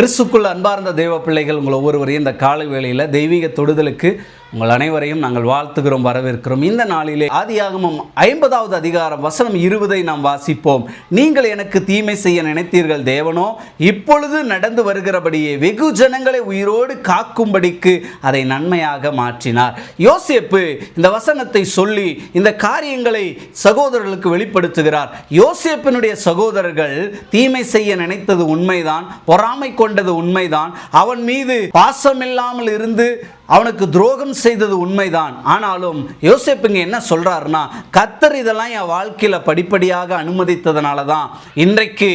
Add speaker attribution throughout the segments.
Speaker 1: கிறிஸ்துக்குள் அன்பார்ந்த தெய்வ பிள்ளைகள் உங்கள் ஒவ்வொருவரையும் இந்த காலை வேளையில் தெய்வீக தொடுதலுக்கு உங்கள் அனைவரையும் நாங்கள் வாழ்த்துகிறோம் வரவேற்கிறோம். இந்த நாளிலே ஆதியாகமம் ஐம்பதாவது அதிகாரம் வசனம் இருபதை நாம் வாசிப்போம். நீங்கள் எனக்கு தீமை செய்ய நினைத்தீர்கள் தேவனோ இப்பொழுது நடந்து வருகிறபடியே வெகு ஜனங்களை உயிரோடு காக்கும்படிக்கு அதை நன்மையாக மாற்றினார். யோசேப்பு இந்த வசனத்தை சொல்லி இந்த காரியங்களை சகோதரர்களுக்கு வெளிப்படுத்துகிறார். யோசேப்பினுடைய சகோதரர்கள் தீமை செய்ய நினைத்தது உண்மைதான் பொறாமை கொண்டது உண்மைதான். அவன் மீது பாசமில்லாமல் இருந்து அவனுக்கு துரோகம் செய்தது உண்மைதான். ஆனாலும் யோசிப்புங்க என்ன சொல்றாருன்னா கத்தர் இதெல்லாம் என் வாழ்க்கையில் படிப்படியாக அனுமதித்ததுனால தான் இன்றைக்கு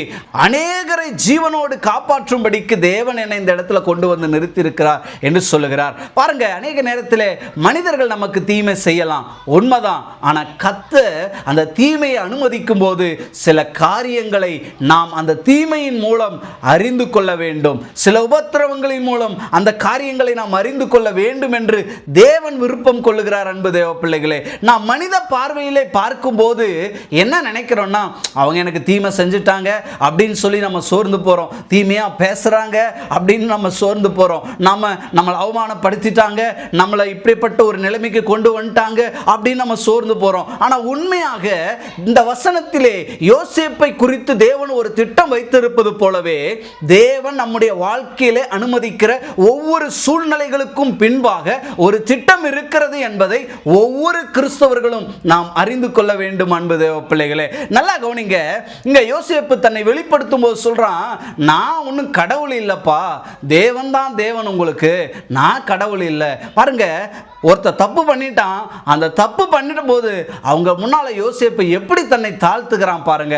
Speaker 1: அநேகரை ஜீவனோடு காப்பாற்றும்படிக்கு தேவன் என்னை இந்த இடத்துல கொண்டு வந்து நிறுத்தியிருக்கிறார் என்று சொல்லுகிறார். பாருங்க அநேக நேரத்தில் மனிதர்கள் நமக்கு தீமை செய்யலாம். உண்மைதான். ஆனால் கத்த அந்த தீமையை அனுமதிக்கும் போது சில காரியங்களை நாம் அந்த தீமையின் மூலம் அறிந்து கொள்ள வேண்டும். சில உபத்திரவங்களின் மூலம் அந்த காரியங்களை நாம் அறிந்து கொள்ள வேண்டும் என்று தேவன் விருப்பம் கொள்ளுகிறார் அன்பு தேவ பிள்ளைகளே. நாம் மனித பார்வையிலே பார்க்கும்போது என்ன நினைக்கிறோம்னா அவங்க எனக்கு தீமை செஞ்சுட்டாங்க அப்படின்னு சொல்லி நம்ம சோர்ந்து போகிறோம் தீமையாக பேசுகிறாங்க அப்படின்னு நம்ம சோர்ந்து போகிறோம் நம்ம நம்மளை அவமானப்படுத்திட்டாங்க நம்மளை இப்படிப்பட்ட ஒரு நிலைமைக்கு கொண்டு வந்துட்டாங்க அப்படின்னு நம்ம சோர்ந்து போகிறோம் ஆனால் உண்மையாக இந்த வசனத்திலே யோசிப்பை குறித்து தேவன் ஒரு திட்டம் வைத்திருப்பது போலவே தேவன் நம்முடைய வாழ்க்கையிலே அனுமதிக்கிற ஒவ்வொரு சூழ்நிலைகளுக்கும் பின்பாக ஒரு திட்டம் இருக்கிறது என்பதை ஒவ்வொரு கிறிஸ்தவர்களும் நாம் அறிந்து கொள்ள வேண்டும் அன்பு தேவ பிள்ளைகளே. நல்லா கவனிங்க. இங்க யோசிப்பு தன்னை வெளிப்படுத்தும் போது சொல்றான் நான் ஒன்றும் கடவுள் இல்லைப்பா. தேவன் தான் தேவன் உங்களுக்கு. நான் கடவுள் இல்லை. பாருங்க ஒருத்தர் தப்பு பண்ணிட்டான். அந்த தப்பு பண்ணிட்ட போது அவங்க முன்னால யோசிப்பு எப்படி தன்னை தாழ்த்துக்கிறான் பாருங்க.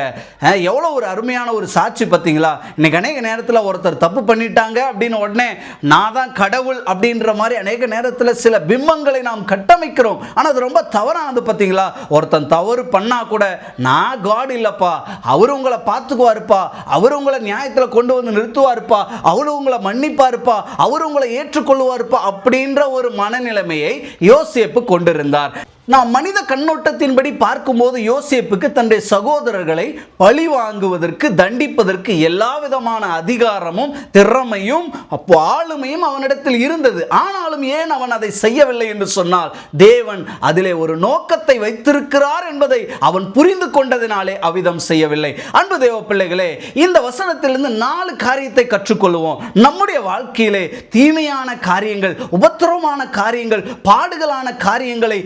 Speaker 1: எவ்வளோ ஒரு அருமையான ஒரு சாட்சி பார்த்தீங்களா? இன்னைக்கு அநேக நேரத்தில் ஒருத்தர் தப்பு பண்ணிட்டாங்க அப்படின்னு உடனே நான் தான் கடவுள் அப்படின்ற மாதிரி அநேக நேரத்தில் சில பிம்பங்களை நாம் கட்டமைக்கிறோம். ஆனால் அது ரொம்ப தவறானது பார்த்தீங்களா? ஒருத்தன் தவறு பண்ணா கூட நான் காட் இல்லைப்பா. அவர் உங்களை பார்த்துக்குவாருப்பா. அவர் உங்களை நியாயத்தில் கொண்டு வந்து நிறுத்துவாருப்பா. அவர் உங்களை மன்னிப்பாருப்பா. அவர் உங்களை ஏற்றுக்கொள்வாருப்பா அப்படின்ற ஒரு மனநிலைமையை யோசிப்பு கொண்டிருந்தார். நாம் மனித கண்ணோட்டத்தின்படி பார்க்கும்போது யோசேப்புக்கு தன்னுடைய சகோதரர்களை பழி வாங்குவதற்கு தண்டிப்பதற்கு எல்லா விதமான அதிகாரமும் திறமையும் அப்போ ஆளுமையும் அவனிடத்தில் இருந்தது. ஆனாலும் ஏன் அவன் அதை செய்யவில்லை என்று சொன்னால் தேவன் அதிலே ஒரு நோக்கத்தை வைத்திருக்கிறார் என்பதை அவன் புரிந்து கொண்டதினாலே அவ்விதம் செய்யவில்லை. அன்பு தேவ பிள்ளைகளே இந்த வசனத்திலிருந்து நாலு காரியத்தை கற்றுக்கொள்வோம். நம்முடைய வாழ்க்கையிலே தீமையான காரியங்கள் உபத்திரவமான காரியங்கள் பாடுகளான காரியங்களை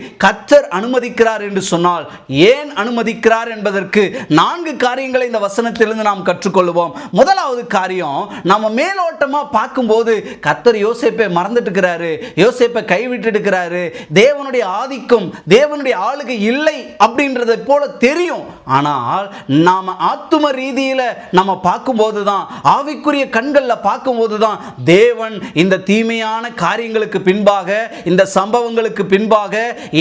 Speaker 1: கர்த்தர் அனுமதிக்கிறார் என்று சொன்னால் ஏன் அனுமதிக்கிறார் என்பதற்கு நான்கு காரியங்களை இந்த வசனத்திலிருந்து நாம் கற்றுக்கொள்வோம். முதலாவது காரியம் நம்ம மேலோட்டமா பார்க்கும்போது கத்தர் யோசேப்பை மறந்துட்டு இருக்கிறாரு யோசேப்பை கைவிட்டு இருக்கிறாரு தேவனுடைய ஆதிக்கம் தேவனுடைய ஆளுகை இல்லை அப்படின்றதை போல தெரியும். ஆனால் நாம ஆத்தும ரீதியில நம்ம பார்க்கும்போது தான் ஆவிக்குரிய கண்களில் பார்க்கும்போது தான் தேவன் இந்த தீமையான காரியங்களுக்கு பின்பாக இந்த சம்பவங்களுக்கு பின்பாக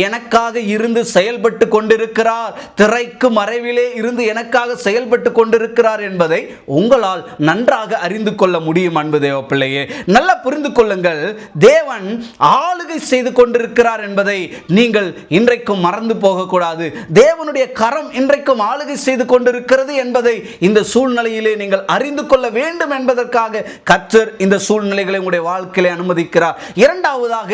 Speaker 1: எனக்காக இருந்து செயல்பட்டு கொண்டிருக்கிறார். திரைக்கு மறைவிலே இருந்து எனக்காக செயல்பட்டு கொண்டிருக்கிறார் என்பதை உங்களால் நன்றாக அறிந்து கொள்ள முடியும் அன்பு தேவ பிள்ளையே நல்லா புரிந்து கொள்ளுங்கள். தேவன் ஆளுகை செய்து கொண்டிருக்கிறார் என்பதை நீங்கள் இன்றைக்கும் மறந்து போகக்கூடாது. தேவனுடைய கரம் இன்றைக்கும் ஆளுகை செய்து கொண்டிருக்கிறது என்பதை இந்த சூழ்நிலையிலே நீங்கள் அறிந்து கொள்ள வேண்டும் என்பதற்காக கத்தர் இந்த சூழ்நிலைகளை உங்களுடைய வாழ்க்கையிலே அனுமதிக்கிறார். இரண்டாவதாக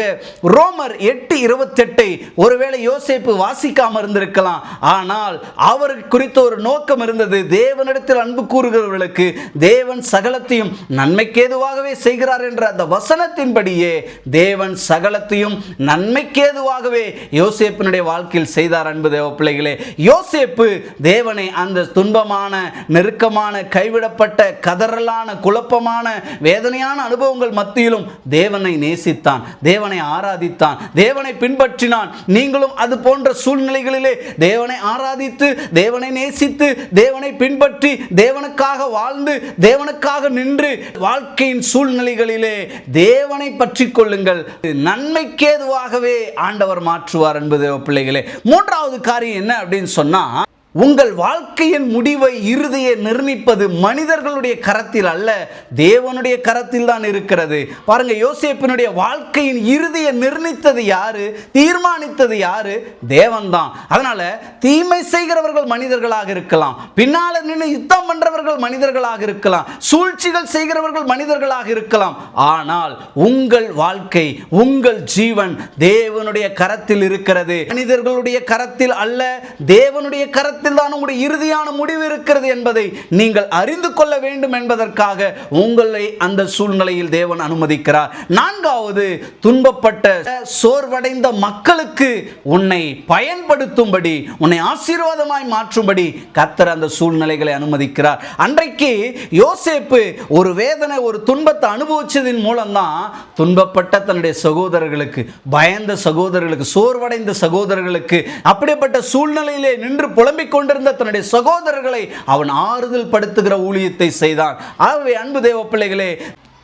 Speaker 1: ரோமர் எட்டு இருபத்தெட்டை ஒருவேளை யோசேப்பு வாசிக்காம இருந்திருக்கலாம். ஆனால் அவர் குறித்த ஒரு நோக்கம் இருந்தது தேவனிடத்தில் அன்பு கூறுகிறவர்களுக்கு தேவன் சகலத்தையும் நன்மைக்கேதுவாகவே செய்கிறார் என்ற அந்த வசனத்தின்படியே தேவன் சகலத்தையும் நன்மைக்கேதுவாகவே யோசேப்பினுடைய வாழ்க்கையில் செய்தார் அன்பு தேவ பிள்ளைகளே. யோசேப்பு தேவனை அந்த துன்பமான நெருக்கமான கைவிடப்பட்ட கதறலான குழப்பமான வேதனையான அனுபவங்கள் மத்தியிலும் தேவனை நேசித்தான் தேவனை ஆராதித்தான் தேவனை பின்பற்றினான். நீங்களும் அது போன்ற சூழ்நிலைகளிலே தேவனை ஆராதித்து தேவனை நேசித்து தேவனை பின்பற்றி தேவனுக்காக வாழ்ந்து தேவனுக்காக நின்று வாழ்க்கையின் சூழ்நிலைகளிலே தேவனை பற்றி கொள்ளுங்கள். நன்மைக்கேதுவாகவே ஆண்டவர் மாற்றுவார் என்பது பிள்ளைகளே. மூன்றாவது காரியம் என்ன அப்படின்னு சொன்னா உங்கள் வாழ்க்கையின் முடிவை இறுதியை நிர்ணயிப்பது மனிதர்களுடைய கரத்தில் அல்ல தேவனுடைய கரத்தில் தான் இருக்கிறது. பாருங்க யோசேப்பினுடைய வாழ்க்கையின் இறுதியை நிர்ணயித்தது யாரு? தீர்மானித்தது யாரு? தேவன்தான். அதனால தீமை செய்கிறவர்கள் மனிதர்களாக இருக்கலாம் பின்னால நின்று யுத்தம் பண்றவர்கள் மனிதர்களாக இருக்கலாம் சூழ்ச்சிகள் செய்கிறவர்கள் மனிதர்களாக இருக்கலாம். ஆனால் உங்கள் வாழ்க்கை உங்கள் ஜீவன் தேவனுடைய கரத்தில் இருக்கிறது. மனிதர்களுடைய கரத்தில் அல்ல தேவனுடைய கரத்தில் இடத்தில் தான் உங்களுடைய இறுதியான முடிவு இருக்கிறது என்பதை நீங்கள் அறிந்து கொள்ள வேண்டும் என்பதற்காக உங்களை அந்த சூழ்நிலையில் தேவன் அனுமதிக்கிறார். நான்காவது துன்பப்பட்ட சோர்வடைந்த மக்களுக்கு உன்னை பயன்படுத்தும்படி உன்னை ஆசீர்வாதமாய் மாற்றும்படி கத்தர் அந்த சூழ்நிலைகளை அனுமதிக்கிறார். அன்றைக்கு யோசேப்பு ஒரு வேதனை ஒரு துன்பத்தை அனுபவிச்சதின் மூலம்தான் துன்பப்பட்ட தன்னுடைய சகோதரர்களுக்கு பயந்த சகோதரர்களுக்கு சோர்வடைந்த சகோதரர்களுக்கு அப்படிப்பட்ட சூழ்நிலையிலே நின்று புலம்பிக் கொண்டிருந்த தன்னுடைய சகோதரர்களை அவன் ஆறுதல் படுத்துகிற ஊழியத்தை செய்தான். ஆகவே அன்பு தேவ பிள்ளைகளே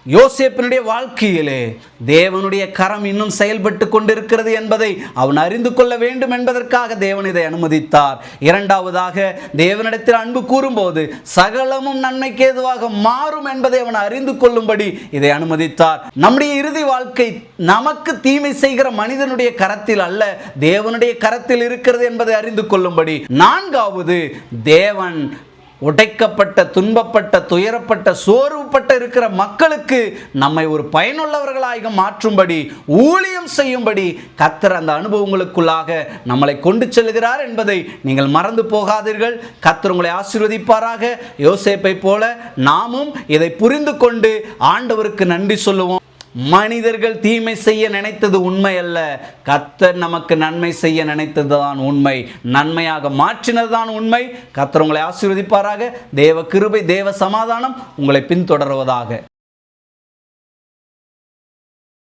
Speaker 1: யோசேப்பினுடைய வாழ்க்கையிலே தேவனுடைய கரம் இன்னும் செயல்பட்டு கொண்டிருக்கிறது என்பதை அவன் அறிந்து கொள்ள வேண்டும் என்பதற்காக தேவன் இதை அனுமதித்தார். இரண்டாவதாக தேவனிடத்தில் அன்பு கூறும்போது சகலமும் நன்மைக்கு ஏதுவாக மாறும் என்பதை அவன் அறிந்து கொள்ளும்படி இதை அனுமதித்தார். நம்முடைய இறுதி வாழ்க்கை நமக்கு தீமை செய்கிற மனிதனுடைய கரத்தில் அல்ல தேவனுடைய கரத்தில் இருக்கிறது என்பதை அறிந்து கொள்ளும்படி. நான்காவது தேவன் உடைக்கப்பட்ட துன்பப்பட்ட துயரப்பட்ட சோர்வுப்பட்ட இருக்கிற மக்களுக்கு நம்மை ஒரு பயனுள்ளவர்களாக மாற்றும்படி ஊழியம் செய்யும்படி கத்தர் அந்த அனுபவங்களுக்குள்ளாக நம்மளை கொண்டு செல்கிறார் என்பதை நீங்கள் மறந்து போகாதீர்கள். கத்தர் உங்களை ஆசீர்வதிப்பாராக. யோசேப்பை போல நாமும் இதை புரிந்து கொண்டு ஆண்டவருக்கு நன்றி சொல்லுவோம். மனிதர்கள் தீமை செய்ய நினைத்தது உண்மை அல்ல கத்தர் நமக்கு நன்மை செய்ய நினைத்தது தான் உண்மை. நன்மையாக மாற்றினது தான் உண்மை. கத்தர் உங்களை ஆசீர்வதிப்பாராக. தேவ கிருபை தேவ சமாதானம் உங்களை பின்தொடர்வதாக.